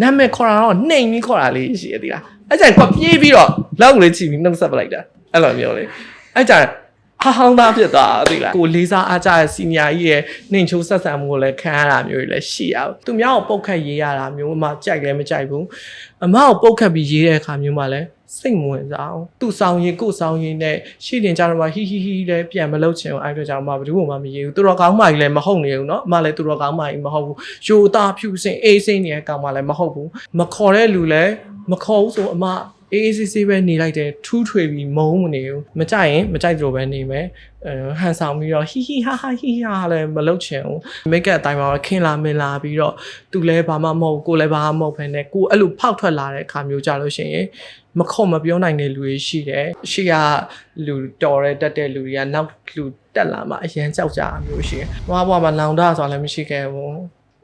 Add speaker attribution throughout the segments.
Speaker 1: နာမည်ခေါ်တာတော့နှိမ်ပြီးခေါ်တာလေးရှိရသေးလားအဲ့ကြိုင်ကွာပြေးပြီးတော့လောက်လေးချီပြီးနှုတ်ဆက်ပလိုက်တာအဲ့လိုမျိုးလေအဲ့ကြိုင်ဟာဟောင်းသားဖြစ်သွားတာသိလားကိုလေးစားအားကြတဲ့စီနီယာကြီးရဲ့နှိမ်ချိုးဆက်ဆံမှုကိုလည်းခံရတာမျိုးတွေလည်းရှိရအောင်သူများကိုပုတ်ခတ်ရေးရတာမျိုးအမကြိုက်လည်းမကြိုက်ဘူးအမကိုပုတ်ခတ်ပြီးရေးတဲ့အခါမျိုးမှလည်း စိတ်မဝင်စားအောင်သူ့ဆောင်ရင်ကို့ဆောင်ရင်နဲ့ရှိတင်ကြတော့မှဟီဟီဟီလည်းပြန်မလုပ်ချင်ဘူးအဲ့အတွက်ကြောင့်မှဘယ်သူမှမရေးဘူးသူတော်ကောင်းမကြီးလည်းမဟုတ်နေဘူးเนาะအမလည်းသူတော်ကောင်းမကြီးမဟုတ်ဘူးယူသားဖြူစင်အေးစင်းနေတဲ့ကောင်မလည်းမဟုတ်ဘူးမခေါ်တဲ့လူလည်းမခေါ်ဘူးဆိုအမ အေးအေးဆေးဆေးပဲနေလိုက်တယ်ထူးထွေပြီးမုန်းမနေဘူးမကြိုက်ရင်မကြိုက်သလိုပဲနေမယ်အဲဟန်ဆောင်ပြီးတော့ဟီဟီဟာဟာဟီဟာလည်းမလုပ်ချင်ဘူးမိတ်ကပ်အတိုင်းမှာတော့ခင်လာမင်လာပြီးတော့သူလည်းဘာမှမဟုတ်ကိုလည်းဘာမှမဟုတ်ဖ ೇನೆ ကိုအဲ့လိုဖောက်ထွက်လာတဲ့အခါမျိုးကြလို့ရှိရင်မခေါ်မပြောနိုင်တဲ့လူတွေရှိတယ်ရှိကလူတော်တဲ့တက်တဲ့လူတွေကနောက်လူတက်လာမှအရန်ကြောက်ကြအမျိုးရှိတယ်။ဘွားဘွားမှာလောင်တဆိုတာလည်းမရှိခဲ့ဘူး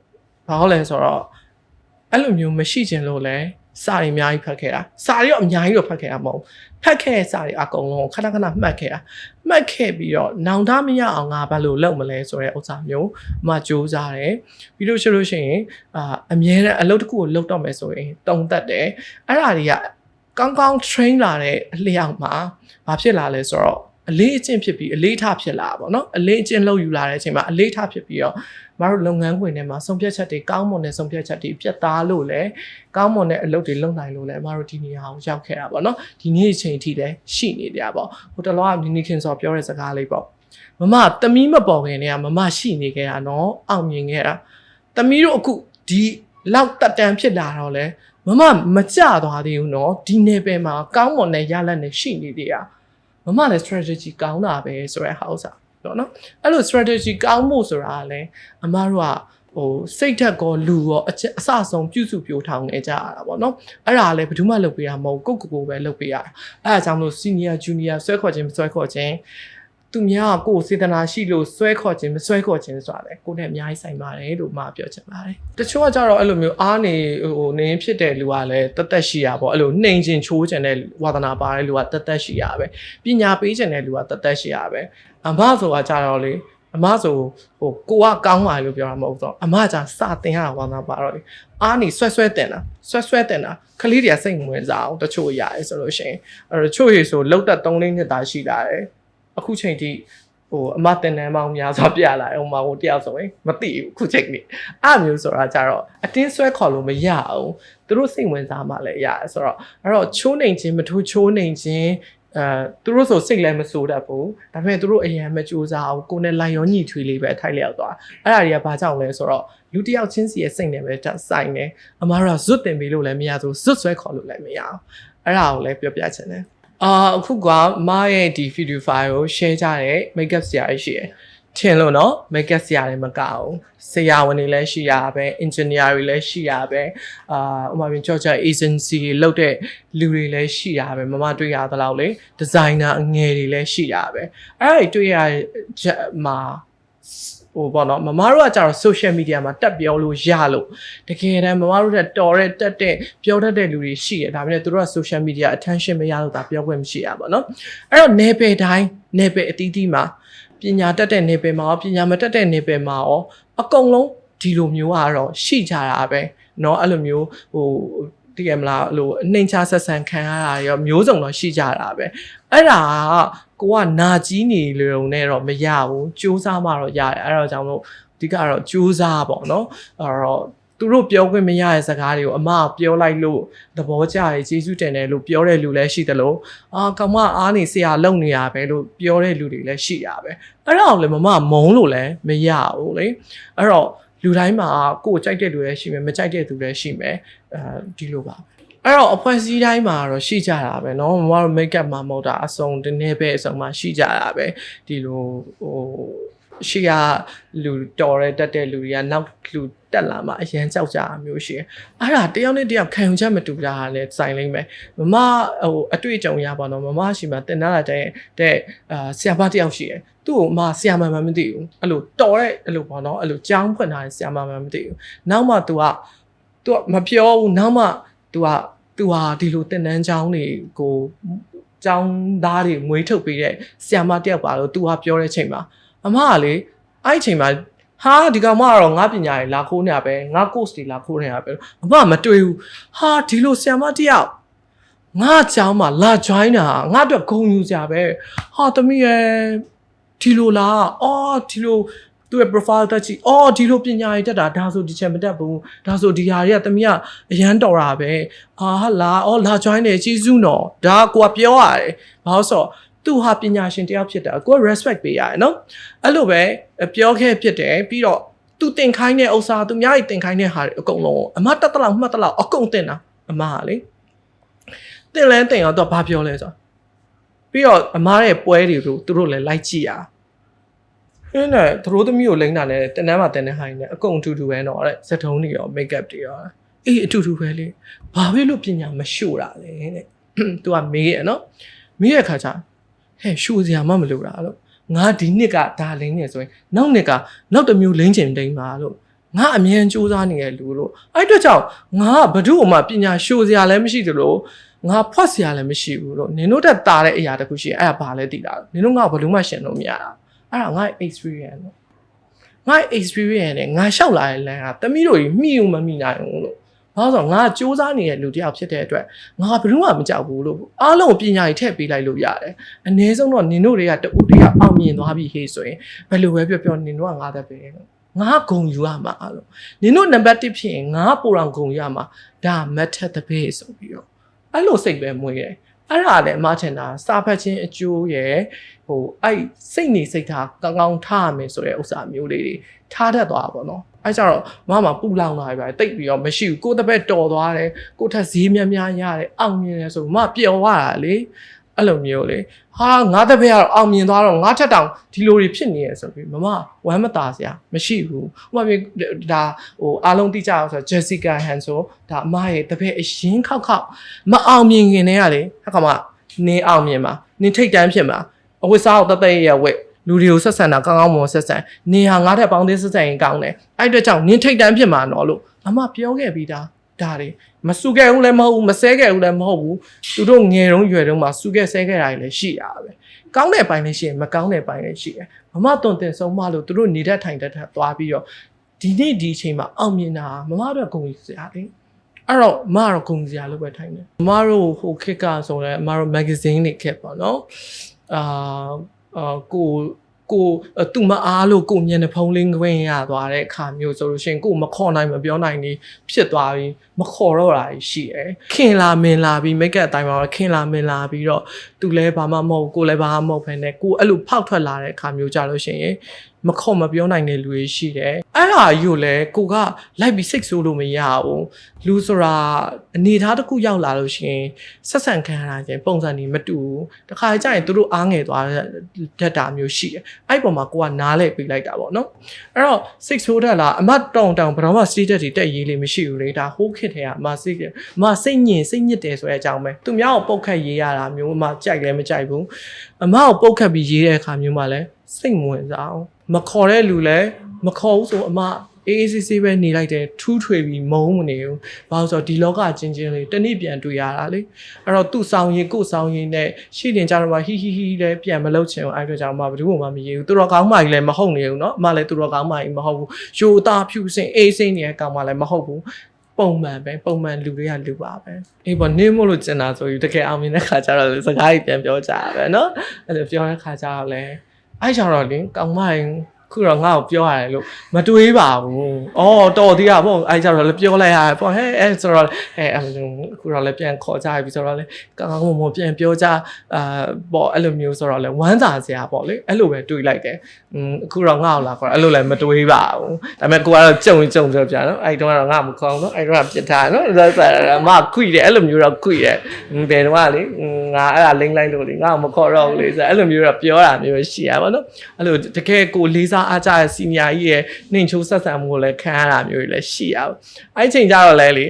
Speaker 1: ။ဘာလို့လဲဆိုတော့အဲ့လိုမျိုးမရှိခြင်းလို့လဲ စာတွေအများကြီးဖတ်ခဲ့တာစာတွေတော့အများကြီးတော့ဖတ်ခဲ့တာမဟုတ်ဖတ်ခဲ့တဲ့စာတွေအကုန်လုံးခဏခဏမှတ်ခဲ့တာမှတ်ခဲ့ပြီးတော့နောင်တမရအောင်ငါဘာလို့လုပ်မလဲဆိုတဲ့ဥစ္စာမျိုးအမှစူးစမ်းတယ်ပြီးလို့ရှိလို့ရှိရင်အာအမြဲတမ်းအလုပ်တစ်ခုကိုလုပ်တော့မယ်ဆိုရင်တုံသက်တယ်အဲ့ဒါတွေကကောင်းကောင်း train လာတဲ့အလျောက်မှာဘာဖြစ်လာလဲဆိုတော့ အလေးအကျင့်ဖြစ်ပြီးအလေးထားဖြစ်လာပါတော့အလေးအကျင့်လုပ်ယူလာတဲ့အချိန်မှာအလေးထားဖြစ်ပြီးတော့မတို့လုပ်ငန်းခွင်ထဲမှာဆုံးဖြတ်ချက်တွေကောင်းမွန်တဲ့ဆုံးဖြတ်ချက်တွေပြတ်သားလို့လဲကောင်းမွန်တဲ့အလုပ်တွေလုပ်နိုင်လို့လဲမတို့ဒီနေရာကိုရောက်ခဲ့တာပေါ့နော်ဒီနေ့အချိန်အထိလည်းရှိနေကြပါဟိုတလောကနီနီခင်စောပြောတဲ့စကားလေးပေါ့မမသမီးမပေါ်ခင်တည်းကမမရှိနေခဲ့တာနော်အောင်မြင်ခဲ့တာသမီးတို့အခုဒီလောက်တက်တန်ဖြစ်လာတော့လဲမမမကြသွားသေးဘူးနော်ဒီနယ်ပယ်မှာကောင်းမွန်တဲ့ရလဒ်နဲ့ရှိနေသေးတာ မမလည်း strategy ကောင်းတာပဲဆိုတဲ့ဟာဥစ္စာပေါ့နော်အဲ့လို strategy ကောင်းမှုဆိုတာကလည်းအမတို့ကဟိုစိတ်ဓာတ်ကောလူရောအချက်အစဆုံးပြုစုပြိုးထောင်နေကြရတာပေါ့နော်အဲ့ဒါလည်းဘယ်သူမှလုပ်ပေးတာမဟုတ်ကိုယ့်ကိုယ်ကိုယ်ပဲလုပ်ပေးရတာအဲ့ဒါကြောင့်လို့ senior junior ဆွဲခေါ်ခြင်းမဆွဲခေါ်ခြင်း သူများကကိုယ်စေတနာရှိလို့ဆွဲခေါ်ခြင်းမဆွဲခေါ်ခြင်းဆိုတာလေကိုယ်နဲ့အများကြီးဆိုင်ပါတယ်လို့မှပြောချင်ပါတယ်တချို့ကကြတော့အဲ့လိုမျိုးအားနေဟိုနေဖြစ်တဲ့လူကလည်းတသက်ရှိရပေါ့အဲ့လိုနှိမ်ခြင်းချိုးခြင်းတဲ့ဝါသနာပါတဲ့လူကတသက်ရှိရပဲပညာပေးခြင်းတဲ့လူကတသက်ရှိရပဲအမဆိုတာကြတော့လေအမဆိုဟိုကိုကကောင်းပါလို့ပြောတာမဟုတ်တော့အမကစတင်ရတာဝါနာပါတော့လေအားနေဆွဲဆွဲတင်တာဆွဲဆွဲတင်တာကလေးတွေကစိတ်ဝင်စားအောင်တချို့ရတယ်ဆိုလို့ရှိရင်အဲ့တော့ချို့ရေဆိုလောက်တက်3လေးနှစ်သားရှိလာတယ် အခုချိန်ထိဟိုအမတင်တန်းပေါင်းများစွာပြလာတယ်ဟိုမှာဟိုတယောက်ဆိုရင်မသိဘူးအခုချိန်နေအဲ့မျိုးဆိုတာကြတော့အတင်းဆွဲခေါ်လို့မရအောင်သူတို့စိတ်ဝင်စားမှလည်းရတယ်ဆိုတော့အဲ့တော့ချိုးနေခြင်းမထိုးချိုးနေခြင်းအဲသူတို့ဆိုစိတ်လည်းမစိုးတတ်ဘူးဒါပေမဲ့သူတို့အရင်မကြိုးစားအောင်ကိုယ်နဲ့လိုက်ရောညှိထွေးလေးပဲထိုက်လျောက်သွားအဲ့ဒါတွေကဘာကြောင့်လဲဆိုတော့လူတစ်ယောက်ချင်းစီရဲ့စိတ်နဲ့ပဲတက်ဆိုင်နေအမားတို့ကဇွတ်တင်ပေးလို့လည်းမရဘူးဇွတ်ဆွဲခေါ်လို့လည်းမရအောင်အဲ့ဒါကိုလည်းပြောပြချင်တယ် အာအခုကမရဲ့ဒီ video file ကို share ကြတဲ့ makeup ဆရာကြီးရှိတယ်ထင်လို့နော် makeup ဆရာတွေမကအောင်ဆရာဝန်တွေလည်းရှိရပဲ engineer တွေလည်းရှိရပဲအာဥပမာပြင် Georgia agency တွေလုပ်တဲ့လူတွေလည်းရှိရပဲမမတွေ့ရသလောက်လေ designer အငယ်တွေလည်းရှိရပဲအဲ့ဒါတွေတွေ့ရချက်မှာဟိုပေါ့နော်မမတို့ကကြတော့ social media မှာတက်ပြောလို့ရလို့တကယ်တမ်းမမတို့တက်တော်တဲ့တက်တဲ့ပြောတတ်တဲ့လူတွေရှိရဒါပေမဲ့သူတို့က social media attention မရလို့ဒါပြောခွင့်မရှိရပါတော့အဲ့တော့ ne ပယ်တိုင်း ne ပယ်အသီးသီးမှာပညာတက်တဲ့ ne ပယ်မှာရောပညာမတက်တဲ့ ne ပယ်မှာရောအကုန်လုံးဒီလိုမျိုးကတော့ရှိကြတာပဲเนาะအဲ့လိုမျိုးဟို တကယ်မလားဟိုအနှိမ်ချဆက်ဆံခံရတာရောမျိုးစုံတော့ရှိကြတာပဲအဲ့ဒါကကိုကနာကြီးနေလေုံနဲ့တော့မရဘူးစူးစမ်းမှတော့ရတယ်အဲ့တော့ကြောင့်လို့အဓိကတော့စူးစမ်းပေါ့နော်အဲ့တော့သူတို့ပြောခွင့်မရတဲ့စကားတွေကိုအမကပြောလိုက်လို့သဘောကျတယ်ကျေးဇူးတင်တယ်လို့ပြောတဲ့လူလည်းရှိတယ်လို့အာကောင်မအားနေဆရာလုံနေရပဲလို့ပြောတဲ့လူတွေလည်းရှိရပဲအဲ့တော့လည်းမမမုန်းလို့လည်းမရဘူးလေအဲ့တော့ လူတိုင်းမှာကိုယ်ကြိုက်တဲ့လူလည်းရှိမယ်မကြိုက်တဲ့သူလည်းရှိမယ်အဲဒီလိုပါအဲ့တော့အဖွဲ့အစည်းတိုင်းမှာတော့ရှိကြတာပဲเนาะမမတို့ make up မှာမဟုတ်တာအစုံဒီနေ့ပဲအစုံမှာရှိကြတာပဲဒီလိုဟို ရှိကလူတော်တဲ့တက်တဲ့လူတွေကနောက်လူတက်လာမှအရန်ကြောက်ကြတာမျိုးရှိတယ်။အဲ့ဒါတယောက်နဲ့တယောက်ခံယူချက်မတူတာလည်းစိုင်လိမ့်မယ်။မမဟိုအတွေ့အကြုံရပါတော့မမရှိမှတင်လာတဲ့တဲ့အာဆရာမတယောက်ရှိတယ်။သူ့ကိုမဆရာမမှမသိဘူး။အဲ့လိုတော်တဲ့အဲ့လိုပေါ့နော်အဲ့လိုကြောင်းဖွင့်ထားတဲ့ဆရာမမှမသိဘူး။နောက်မှ तू က तू မပြောဘူးနောက်မှ तू က तू ဟာဒီလိုတင်တန်းချောင်းတွေကိုကျောင်းသားတွေမွေးထုတ်ပေးတဲ့ဆရာမတယောက်ပါလို့ तू ဟာပြောတဲ့ချိန်မှာ အမကလေအဲ့ဒီချိန်မှာ ဟာဒီကောင်မကတော့ငါပညာရေးလာခိုးနေရပဲငါ course တွေလာခိုးနေရပဲအမမတွေ့ဘူးဟာဒီလိုဆရာမတယောက်ငါเจ้าမှာလာ join တာငါအတွက်ဂုဏ်ယူစရာပဲဟာသမီးရဲ့ဒီလိုလားအော်ဒီလိုသူ့ရဲ့ profile တက်ကြည့်အော်ဒီလိုပညာရေးတက်တာဒါဆိုဒီချက်မတက်ဘူးဒါဆိုဒီဟာတွေကသမီးကအရန်တော်တာပဲအာဟာလာအော်လာ join တယ်ကျေးဇူးနော်ဒါကကိုကပြောရတယ်ဘာလို့ဆိုတော့ သူဟာပညာရှင်တယောက်ဖြစ်တာကိုက respect ပေးရတယ်နော်အဲ့လိုပဲပြောခဲ့ဖြစ်တယ်ပြီးတော့သူတင်ခိုင်းတဲ့ဥစ္စာသူများကြီးတင်ခိုင်းတဲ့ဟာတွေအကုန်လုံးအမတက်တလောက်မှတ်တလောက်အကုန်တင်တာအမကလေတင်လဲတင်အောင်တော့ဘာပြောလဲဆိုတော့ပြီးတော့အမားရဲ့ပွဲတွေကိုသူတို့လည်းလိုက်ကြည့်ရအင်းနဲ့သူတို့သမီးကိုလိမ့်တာလည်းတန်းတန်းမှာတင်နေဟိုင်းနေအကုန်အတူတူပဲတော့တဲ့စက်ထုံးတွေရော make up တွေရောအေးအတူတူပဲလေဘာဖြစ်လို့ပညာမရှို့တာလဲတဲ့သူကမေးရနော်မေးရခါကျ ဟဲ့ရှို့စရာမှမလိုတာလို့ငါဒီနှစ်ကဒါလိမ့်နေဆိုရင်နောက်နှစ်ကနောက်တစ်မျိုးလိမ့်ချင်တိမ်ပါလို့ငါအမြဲစူးစမ်းနေရလူလို့အဲ့အတွက်ကြောင့်ငါဘ ᱹ တို့မှပညာရှို့စရာလည်းမရှိသလိုငါဖွက်စရာလည်းမရှိဘူးလို့နင်တို့တက်တာတဲ့အရာတခုရှိရင်အဲ့ဒါဘာလဲသိတာနင်တို့ငါဘယ်လိုမှရှင်းလို့မရတာအဲ့ဒါငါ experience လို့ငါ experience နဲ့ငါလျှောက်လာတဲ့လမ်းကတမီးတို့ကြီးမိုံမမိနိုင်ဘူးလို့ ဘာလို့ဆိုတော့ငါစူးစမ်းနေတဲ့လူတစ်ယောက်ဖြစ်တဲ့အတွက်ငါဘယ်လို့မှမကြောက်ဘူးလို့အားလုံးပညာကြီးထည့်ပေးလိုက်လို့ရတယ်အနည်းဆုံးတော့နင်တို့တွေကတူတည်းအောင်မြင်သွားပြီဟေးဆိုရင်ဘယ်လိုပဲပြောပြောနင်တို့ကငါသက်ပဲလို့ငါဂုံယူရမှာလို့နင်တို့နံပါတ်1ဖြစ်ရင်ငါပိုတော်ဂုံရမှာဒါမတ်ထက်တဲ့ပဲဆိုပြီးတော့အဲ့လိုစိတ်ပဲမွေးတယ်အဲ့ဒါလည်းအမထင်တာစာဖတ်ခြင်းအကျိုးရဲ့ဟိုအဲ့စိတ်နေစိတ်ထားကောင်းကောင်းထားရမယ်ဆိုတဲ့ဥစ္စာမျိုးလေးတွေထားတတ်သွားတာပေါ့နော် အဲ့ကြတော့မမပူလောင်လာပြီပဲတိတ်ပြီးတော့မရှိဘူးကိုယ့်တစ်ပတ်တော်သွားတယ်ကိုယ့်ထက်ဈေးများများရတယ်အောင်မြင်တယ်ဆိုမပျော်သွားတာလေအဲ့လိုမျိုးလေဟာငါတစ်ပတ်ကတော့အောင်မြင်သွားတော့ငါထက်တောင်ဒီလိုတွေဖြစ်နေရဆိုပြီးမမဝမ်းမသာစရာမရှိဘူးဥပမာဒါဟိုအားလုံးသိကြအောင်ဆိုဂျက်စီကာဟန်ဆိုဒါအမရဲ့တစ်ပတ်အရင်ခောက်ခောက်မအောင်မြင်ခင်တည်းကလေဟက်ကမှနင်းအောင်မြင်မှာနင်းထိတ်တန်းဖြစ်မှာအဝတ်စားကိုတသက်ရဝက် လူတွေကိုဆက်ဆံတာကောင်းကောင်းမွန်ဆက်ဆံနေဟာငါးထက်ပေါင်းသေးဆက်ဆံရင်ကောင်းတယ်အဲ့အတွက်ကြောင့်နင်းထိတ်တန်းဖြစ်မှာနော်လို့အမပြောခဲ့ပြီးသားဒါတွေမစုခဲ့ဘူးလည်းမဟုတ်ဘူးမဆဲခဲ့ဘူးလည်းမဟုတ်ဘူးသူတို့ငယ်တုန်းရွယ်တုန်းမှာစုခဲ့ဆဲခဲ့တာတွေလည်းရှိတာပဲကောင်းတဲ့ပိုင်းလည်းရှိရင်မကောင်းတဲ့ပိုင်းလည်းရှိတယ်မမတွန်တင်ဆုံးမလို့သူတို့နေတဲ့ထိုင်တဲ့ထက်သွားပြီးတော့ဒီနေ့ဒီအချိန်မှာအောင်မြင်တာမမတို့ကဂုဏ်ယူစရာလေအဲ့တော့မကတော့ဂုဏ်စရာလို့ပဲထိုင်တယ်မမတို့ဟိုခက်ကဆိုလဲမမတို့ magazine တွေခက်ပါနော်အာ အာကိုကိုသူ့မအားလို့ကိုမျက်နှာဖုံးလင်းခွင့်ရသွားတဲ့အခါမျိုးဆိုလို့ရှိရင်ကိုမခေါ်နိုင်မပြောနိုင်နေဖြစ်သွားပြီးမခေါ်တော့တာရှိတယ်ခင်လာမင်လာပြီးမိတ်ကပ်အတိုင်းမှာခင်လာမင်လာပြီးတော့သူလည်းဘာမှမဟုတ်ကိုလည်းဘာမှမဟုတ်ဖ ೇನೆ ကိုအဲ့လိုဖောက်ထွက်လာတဲ့အခါမျိုးကြလို့ရှိရင် မခေါ်မပြောနိုင်တဲ့လူတွေရှိတယ်အဲ့ဒါကြီးကိုလည်းကိုကလိုက်ပြီးစိတ်ဆိုးလို့မရဘူးလူဆိုတာအနေထားတစ်ခုရောက်လာလို့ရှိရင်ဆက်ဆံခံရတာချင်းပုံစံတွေမတူဘူးတခါကျရင်သူတို့အားငယ်သွားတတ်တာမျိုးရှိတယ်အဲ့ပေါ်မှာကိုကနားလဲပြီးလိုက်တာပေါ့နော်အဲ့တော့စိတ်ဆိုးတတ်လားအမတောင်တောင်ဘယ်တော့မှ status တွေတက်ရေးလေးမရှိဘူးလေဒါဟိုးခစ်ထဲကအမစိတ်အမစိတ်ညင်စိတ်ညစ်တယ်ဆိုတဲ့အကြောင်းပဲသူများကိုပုတ်ခတ်ရေးရတာမျိုးအမကြိုက်လည်းမကြိုက်ဘူးအမကိုပုတ်ခတ်ပြီးရေးတဲ့အခါမျိုးမှလည်းစိတ်မဝင်စားအောင် မခေါ်တဲ့လူလည်းမခေါ်ဘူးဆိုအမအေးအေးဆေးဆေးပဲနေလိုက်တယ်ထူးထွေပြီးမုန်းမနေဘူးဘာလို့ဆိုတော့ဒီလောကချင်းချင်းလေးတနေ့ပြန်တွေ့ရတာလေအဲ့တော့သူ့ဆောင်ရင်ကို့ဆောင်ရင်နဲ့ရှိတင်ကြတော့မှဟီဟီဟီလည်းပြန်မလုပ်ချင်ဘူးအဲ့အတွက်ကြောင့်မှဘယ်သူမှမရေးဘူးသူတော်ကောင်းမကြီးလည်းမဟုတ်နေဘူးเนาะအမလည်းသူတော်ကောင်းမကြီးမဟုတ်ဘူးယူသားဖြူစင်အေးစိမ့်နေတဲ့ကောင်မလည်းမဟုတ်ဘူးပုံမှန်ပဲပုံမှန်လူတွေကလူပါပဲအေးပေါ့နင်းမို့လို့ကျင်တာဆိုယူတကယ်အောင်မြင်တဲ့ခါကျတော့စကားကြီးပြန်ပြောကြတာပဲเนาะအဲ့လိုပြောတဲ့ခါကျတော့လည်း အဲ့ကြောင့်တော့လင်းကောင်မရင် ခုတော့ငါ့ကိုပြောရတယ်လို့မတွေးပါဘူး။အော်တော်သေးတာပေါ့အဲကြတော့လည်းပြောလိုက်ရတယ်ပေါ့ဟဲ့အဲဆိုတော့အဲအခုတော့လည်းပြန်ခေါ်ကြပြီဆိုတော့လည်းကောင်းကောင်းမွန်မွန်ပြန်ပြောကြအာပေါ့အဲ့လိုမျိုးဆိုတော့လည်းဝမ်းသာစရာပေါ့လေအဲ့လိုပဲတွေးလိုက်တယ်။อืมအခုတော့ငါ့ကိုလာခေါ်အဲ့လိုလည်းမတွေးပါဘူး။ဒါပေမဲ့ကိုကတော့ကြုံကြုံပြောပြနော်အဲ့တုန်းကတော့ငါမခေါင်းနော်အဲ့တုန်းကပြစ်ထားနော်ဒါဆိုမခွိတယ်အဲ့လိုမျိုးတော့ခွိတယ်ဘယ်တော့မှလေငါအဲ့ဒါလိမ့်လိုက်လို့လေငါ့ကိုမခေါ်တော့ဘူးလေဆိုအဲ့လိုမျိုးတော့ပြောတာမျိုးရှိရပါတော့အဲ့လိုတကယ်ကိုလေးစားအားကြတဲ့စီနီယာကြီးရဲ့နှိမ်ချိုးဆက်ဆံမှုကိုလည်းခံရတာမျိုးတွေလည်းရှိရပါအဲ့ချိန်ကျတော့လဲလေ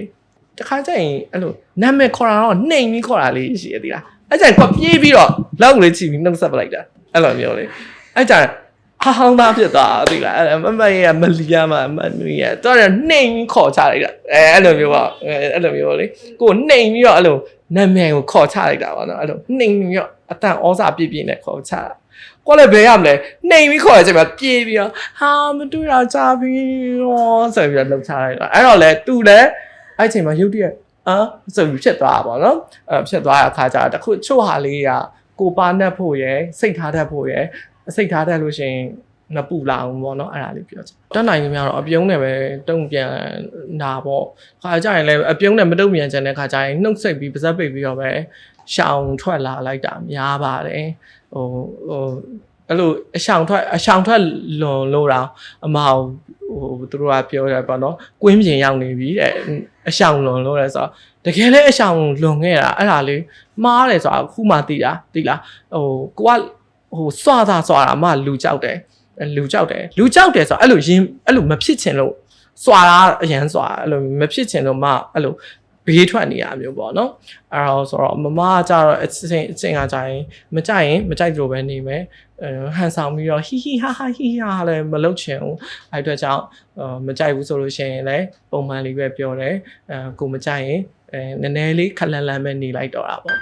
Speaker 1: တခါကျရင်အဲ့လိုနာမည်ခေါ်တာတော့နှိမ်ပြီးခေါ်တာလေးရှိရသေးလားအဲ့ကျရင်ကွာပြေးပြီးတော့လောက်ကလေးချီပြီးနှုတ်ဆက်ပလိုက်တာအဲ့လိုမျိုးလေအဲ့ကျရင်ဟာဟောင်းသားဖြစ်သွားတာသိလားအဲ့မမရဲ့မလီယာမမနူရဲ့တော့နှိမ်ပြီးခေါ်ချလိုက်တာအဲအဲ့လိုမျိုးပေါ့အဲ့လိုမျိုးလေကိုနှိမ်ပြီးတော့အဲ့လိုနာမည်ကိုခေါ်ချလိုက်တာပေါ့နော်အဲ့လိုနှိမ်ပြီးတော့အတန်ဩစာပြည့်ပြည့်နဲ့ခေါ်ချတာ ကိုလည်းဘယ်ရမလဲနှိမ်ပြီးခေါ်ရချိန်မှာပြေးပြီးတော့ဟာမတွေ့တာကြာပြီရောဆိုပြီးတော့လှုပ်ချလိုက်တာအဲ့တော့လေသူလည်းအဲ့ချိန်မှာရုတ်တရက်အာဆိုပြီးဖြစ်သွားတာပေါ့နော်အဲ့ဖြစ်သွားတဲ့အခါကျတော့တခုချို့ဟာလေးကကိုပါနှက်ဖို့ရယ်စိတ်ထားတတ်ဖို့ရယ်စိတ်ထားတတ်လို့ရှိရင်မပူလာအောင်ပေါ့နော်အဲ့ဒါလေးပြောချင်တက်နိုင်ကြီးများတော့အပြုံးနဲ့ပဲတုံ့ပြန်တာပေါ့ခါကြရင်လည်းအပြုံးနဲ့မတုံ့ပြန်ချင်တဲ့ခါကြရင်နှုတ်ဆက်ပြီးပါဇက်ပိတ်ပြီးတော့ပဲရှောင်ထွက်လာလိုက်တာများပါတယ် ဟိုဟိုအဲ့လိုအရှောင်ထွက်အရှောင်ထွက်လွန်လို့တော့အမအောင်ဟိုသူတို့ကပြောတယ်ပေါ့နော်ကွင်းပြင်ရောက်နေပြီတဲ့အရှောင်လွန်လို့လဲဆိုတော့တကယ်လည်းအရှောင်လွန်ခဲ့တာအဲ့ဒါလေးမှားတယ်ဆိုတာအခုမှသိတာသိလားဟိုကိုကဟိုစွာတာစွာတာမှလူကြောက်တယ်လူကြောက်တယ်လူကြောက်တယ်ဆိုတော့အဲ့လိုရင်အဲ့လိုမဖြစ်ချင်လို့စွာတာအရန်စွာအဲ့လိုမဖြစ်ချင်လို့မှအဲ့လို ဘေးထွက်နေရမျိုးပေါ့နော်အဲ့တော့ဆိုတော့မမကကြတော့အချင်းအချင်းကကြရင်မကြရင်မကြိုက်လို့ပဲနေမယ်အဲဟန်ဆောင်ပြီးတော့ဟီဟီဟာဟာဟီဟာလည်းမလုပ်ချင်ဘူးအဲ့အတွက်ကြောင့်မကြိုက်ဘူးဆိုလို့ရှိရင်လည်းပုံမှန်လေးပဲပြောတယ်အဲကိုမကြိုက်ရင်အဲနည်းနည်းလေးခက်လန်လန်ပဲနေလိုက်တော့တာပေါ့